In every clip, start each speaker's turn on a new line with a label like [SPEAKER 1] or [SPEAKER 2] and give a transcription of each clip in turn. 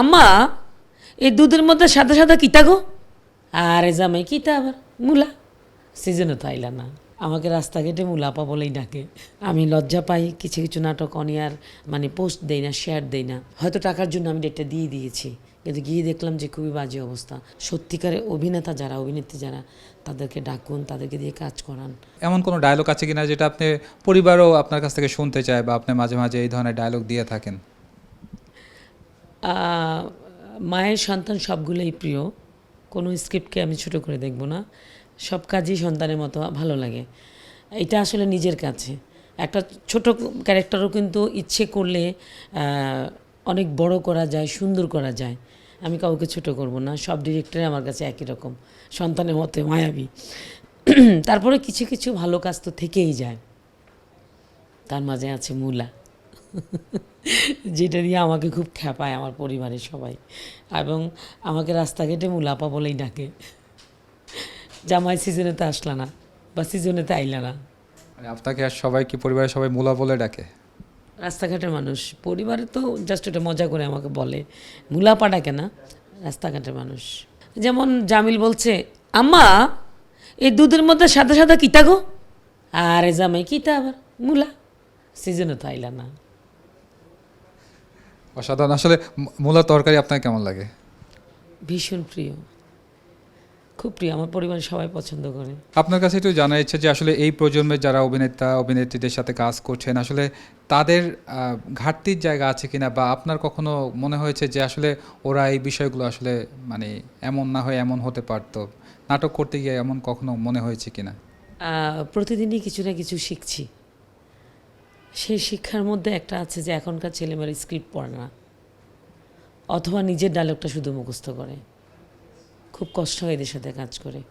[SPEAKER 1] আম্মা, এই দুধের মধ্যে সাদা সাদা কিতা গো? আরে জামাই, কিতা আবার? মুলা? সিজনে তো আইলা না। আমাকে রাস্তাঘাটে মুলাপা বলেই ডাকে। আমি লজ্জা পাই, কিছু কিছু নাটক অনিয়ার মানে পোস্ট দেই না, শেয়ার দেই না। হয়তো টাকার জন্য আমি ডেটটা দিয়ে দিয়েছি। কিন্তু গিয়ে দেখলাম যে খুবই বাজে অবস্থা। সত্যিকারে অভিনেতা যারা, অভিনেত্রী যারা, তাদেরকে ডাকুন, তাদেরকে দিয়ে কাজ করান।
[SPEAKER 2] এমন কোনো ডায়লগ আছে কিনা যেটা আপনি পরিবারও আপনার কাছ থেকে শুনতে চায় বা আপনি মাঝে মাঝে এই ধরনের ডায়লগ দিয়ে থাকেন?
[SPEAKER 1] মায়ের সন্তান সবগুলোই প্রিয়। কোনো স্ক্রিপ্টকে আমি ছোট করে দেখব না। সব কাজই সন্তানের মতো ভালো লাগে। এটা আসলে নিজের কাছে। একটা ছোট ক্যারেক্টারও কিন্তু ইচ্ছে করলে অনেক বড় করা যায়, সুন্দর করা যায়। আমি কাউকে ছোট করব না। সব ডিরেক্টরে আমার কাছে একই রকম। সন্তানের মতে মায়াবী। তারপরে কিছু কিছু ভালো কাজ তো থেকেই যায়। তার মাঝে আছে মূলা। যেটা দিয়ে আমাকে খুব খ্যাপায় আমার পরিবারের সবাই। এবং আমাকে রাস্তাঘাটে মুলাপা বলেই ডাকে। জামাই সিজনেতে আসলা না বা সিজনেতে আইলা না।
[SPEAKER 2] মানে আপনাকে আর সবাই কি পরিবারের সবাই মুলা বলে ডাকে?
[SPEAKER 1] রাস্তাঘাটের মানুষ। পরিবারে তো জাস্ট ওটা মজা করে আমাকে বলে। মুলাপা ডাকে না রাস্তাঘাটের মানুষ। যেমন জামিল বলছে আম্মা এই দুধের মধ্যে সাদা সাদা কিতা গো? আরে জামাই কিতা আবার? মুলা? সিজনে তো আইলা না।
[SPEAKER 2] অসাধারণ। আসলে মূ- মূলার তরকারি আপনার কেমন লাগে?
[SPEAKER 1] ভীষণ প্রিয়। খুব প্রিয়। আমার পরিবারের সবাই পছন্দ করে।
[SPEAKER 2] আপনার কাছে একটু জানার ইচ্ছে যে আসলে এই প্রজন্মের যারা অভিনেতা অভিনেত্রীদের সাথে কাজ করছেন আসলে তাদের ঘাটতির জায়গা আছে কিনা বা আপনার কখনো মনে হয়েছে যে আসলে ওরা এই বিষয়গুলো আসলে মানে এমন না হয়ে এমন হতে পারতো? নাটক করতে গিয়ে এমন কখনো মনে হয়েছে কিনা?
[SPEAKER 1] প্রতিদিনই কিছু না কিছু শিখছি। সেই শিক্ষার মধ্যে একটা আছে যে এখনকার ছেলেমেয়েরা স্ক্রিপ্ট পড়ে না। অথবা নিজের ডায়লগটা শুধু মুখস্থ করে। খুব কষ্ট হয় এদের সাথে কাজ করে।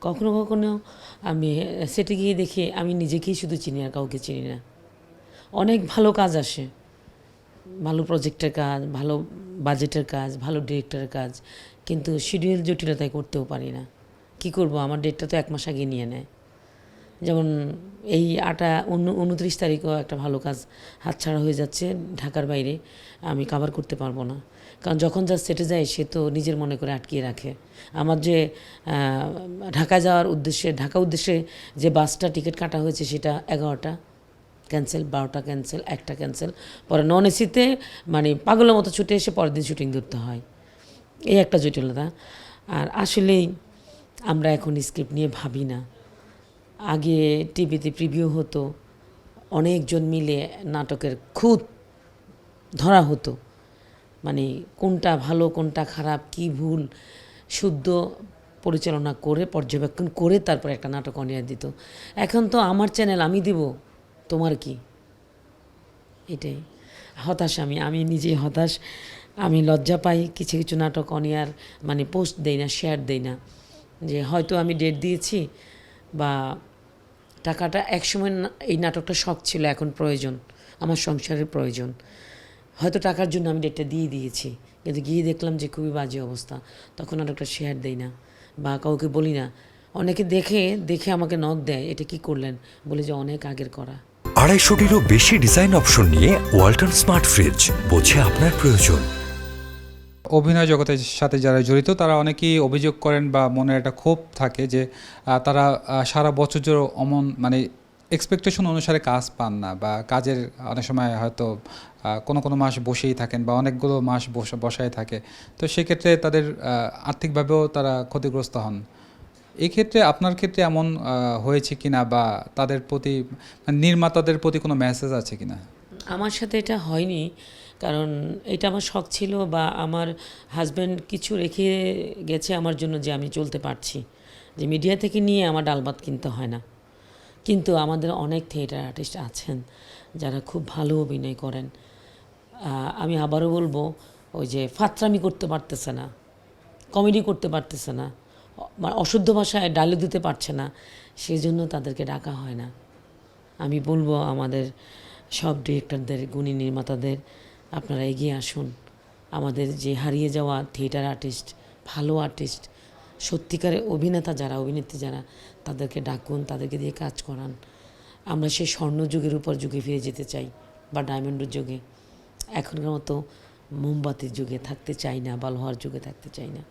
[SPEAKER 1] কখনো কখনো আমি সেটে গিয়ে দেখি আমি নিজেকেই শুধু চিনি আর কাউকে চিনি না। অনেক ভালো কাজ আসে। ভালো প্রজেক্টের কাজ, ভালো বাজেটের কাজ, ভালো ডিরেক্টরের কাজ। কিন্তু শিডিউল জটিলতায় করতেও পারি না। কি করব? আমার ডেটটা তো এক মাস আগে নিয়ে নেয়। যেমন এই আটা উনত্রিশ তারিখেও একটা ভালো কাজ হাতছাড়া হয়ে যাচ্ছে ঢাকার বাইরে, আমি কাভার করতে পারব না। কারণ যখন যা সেটে যায় সে তো নিজের মনে করে আটকিয়ে রাখে। আমার যে ঢাকা যাওয়ার উদ্দেশ্যে, ঢাকা উদ্দেশ্যে যে বাসটা টিকিট কাটা হয়েছে সেটা এগারোটা ক্যান্সেল বারোটা ক্যান্সেল একটা ক্যান্সেল পরে নন এসিতে মানে পাগলের মতো ছুটে এসে পরের দিন শুটিং ধরতে হয়। এই একটা জটিলতা। আর আসলেই আমরা এখন স্ক্রিপ্ট নিয়ে ভাবি না। আগে টিভিতে প্রিভিউ হতো, অনেকজন মিলে নাটকের খুদ ধরা হতো। মানে কোনটা ভালো, কোনটা খারাপ, কি ভুল, শুদ্ধ পরিচালনা করে, পর্যবেক্ষণ করে তারপর একটা নাটক অনিয়া দিত। এখন তো আমার চ্যানেল আমি দিব, তোমার কি? এটাই। হতাশ আমি আমি নিজেই হতাশ, আমি লজ্জা পাই, কিছু কিছু নাটক অনিয়ার মানে পোস্ট দেই না শেয়ার দেই না। যে হয়তো আমি ডেট দিয়েছি বা টাকাটা একসময় এই নাটকটা শখ ছিল, এখন প্রয়োজন, আমার সংসারের প্রয়োজন। হয়তো টাকার জন্য আমি ডেটটা দিয়ে দিয়েছি, কিন্তু গিয়ে দেখলাম যে খুবই বাজে অবস্থা। তখন নাটকটা শেয়ার দেই না, বা কাউকে বলি না। অনেকে দেখে দেখে আমাকে নখ দেয়, এটা কি করলেন? বলে যে, অনেক আগের করা।
[SPEAKER 3] আড়াইশোটিরও বেশি ডিজাইন অপশন নিয়ে ওয়াল্টন স্মার্ট ফ্রিজ বোঝে আপনার প্রয়োজন।
[SPEAKER 2] অভিনয় জগতের সাথে যারা জড়িত, তারা অনেকেই অভিযোগ করেন বা মনে একটা ক্ষোভ থাকে যে তারা সারা বছর জুড়ে অমন মানে এক্সপেকটেশন অনুসারে কাজ পান না বা কাজের অনেক সময় হয়তো কোনো কোনো মাস বসেই থাকেন বা অনেকগুলো মাস বসে, বসায় থাকে। তো সেক্ষেত্রে তাদের আর্থিকভাবেও তারা ক্ষতিগ্রস্ত হন। এই ক্ষেত্রে আপনার ক্ষেত্রে এমন হয়েছে কিনা বা তাদের প্রতি মানে নির্মাতাদের প্রতি কোনো মেসেজ আছে কিনা?
[SPEAKER 1] আমার সাথে এটা হয়নি, কারণ এটা আমার শখ ছিল বা আমার হাজব্যান্ড কিছু রেখে গেছে আমার জন্য যে আমি চলতে পারছি। যে মিডিয়া থেকে নিয়ে আমার ডাল ভাত কিনতে হয় না। কিন্তু আমাদের অনেক থিয়েটার আর্টিস্ট আছেন যারা খুব ভালো অভিনয় করেন। আমি আবারও বলব, ওই যে ফাত্রামি করতে পারতেছে না কমেডি করতে পারতেছে না মানে অশুদ্ধ ভাষায় ডায়লগ দিতে পারছে না সেই জন্য তাদেরকে ডাকা হয় না। আমি বলব আমাদের সব ডিরেক্টরদের গুণী নির্মাতাদের আপনারা এগিয়ে আসুন। আমাদের যে হারিয়ে যাওয়া থিয়েটার আর্টিস্ট ভালো আর্টিস্ট সত্যিকারের অভিনেতা যারা, অভিনেত্রী যারা, তাদেরকে ডাকুন, তাদেরকে দিয়ে কাজ করান। আমরা সেই স্বর্ণ যুগের উপর যুগে ফিরে যেতে চাই বা ডায়মন্ডের যুগে। এখনকার মতো মোমবাতির যুগে থাকতে চাই না বা লোহার যুগে থাকতে চাই না।